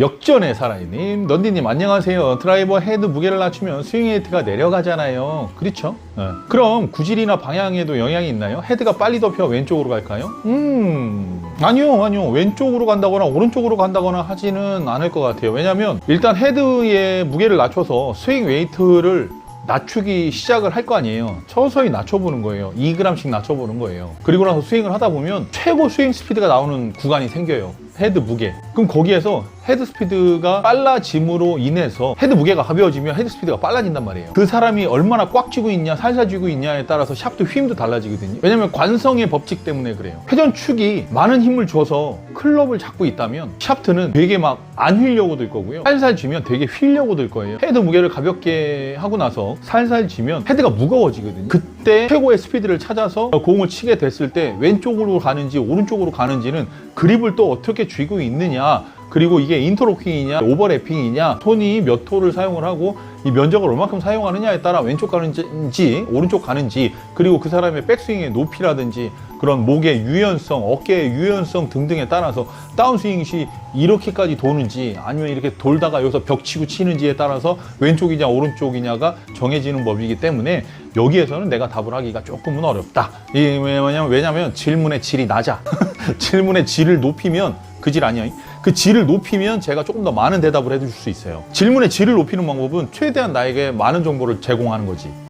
역전의 사나이님, 넌디님 안녕하세요. 드라이버 헤드 무게를 낮추면 스윙 웨이트가 내려가잖아요. 그렇죠? 네. 그럼 구질이나 방향에도 영향이 있나요? 헤드가 빨리 덮여 왼쪽으로 갈까요? 음, 아니요, 아니요. 왼쪽으로 간다거나 오른쪽으로 간다거나 하지는 않을 것 같아요. 왜냐면 일단 헤드의 무게를 낮춰서 스윙 웨이트를 낮추기 시작을 할 거 아니에요. 서서히 낮춰보는 거예요. 2g씩 낮춰보는 거예요. 그리고 나서 스윙을 하다 보면 최고 스윙 스피드가 나오는 구간이 생겨요. 헤드 무게. 그럼 거기에서 헤드 스피드가 빨라짐으로 인해서 헤드 무게가 가벼워지면 헤드 스피드가 빨라진단 말이에요. 그 사람이 얼마나 꽉 쥐고 있냐, 살살 쥐고 있냐에 따라서 샤프트 휘임도 달라지거든요. 왜냐면 관성의 법칙 때문에 그래요. 회전축이 많은 힘을 줘서 클럽을 잡고 있다면 샤프트는 되게 막 안 휘려고 될 거고요. 살살 쥐면 되게 휘려고 될 거예요. 헤드 무게를 가볍게 하고 나서 살살 쥐면 헤드가 무거워지거든요. 그때 최고의 스피드를 찾아서 공을 치게 됐을 때 왼쪽으로 가는지 오른쪽으로 가는지는 그립을 또 어떻게 쥐고 있느냐 그리고 이게 인터로킹이냐 오버래핑이냐 톤이 몇 톤을 사용을 하고 이 면적을 얼마큼 사용하느냐에 따라 왼쪽 가는지 오른쪽 가는지 그리고 그 사람의 백스윙의 높이라든지 그런 목의 유연성 어깨의 유연성 등등에 따라서 다운스윙 시 이렇게까지 도는지 아니면 이렇게 돌다가 여기서 벽 치고 치는지에 따라서 왼쪽이냐 오른쪽이냐가 정해지는 법이기 때문에 여기에서는 내가 답을 하기가 조금은 어렵다. 이 왜냐면 왜냐면 질문의 질이 낮아. 질문의 질을 높이면 그 질 아니야. 그 질을 높이면 제가 조금 더 많은 대답을 해줄 수 있어요. 질문의 질을 높이는 방법은 최대한 나에게 많은 정보를 제공하는 거지.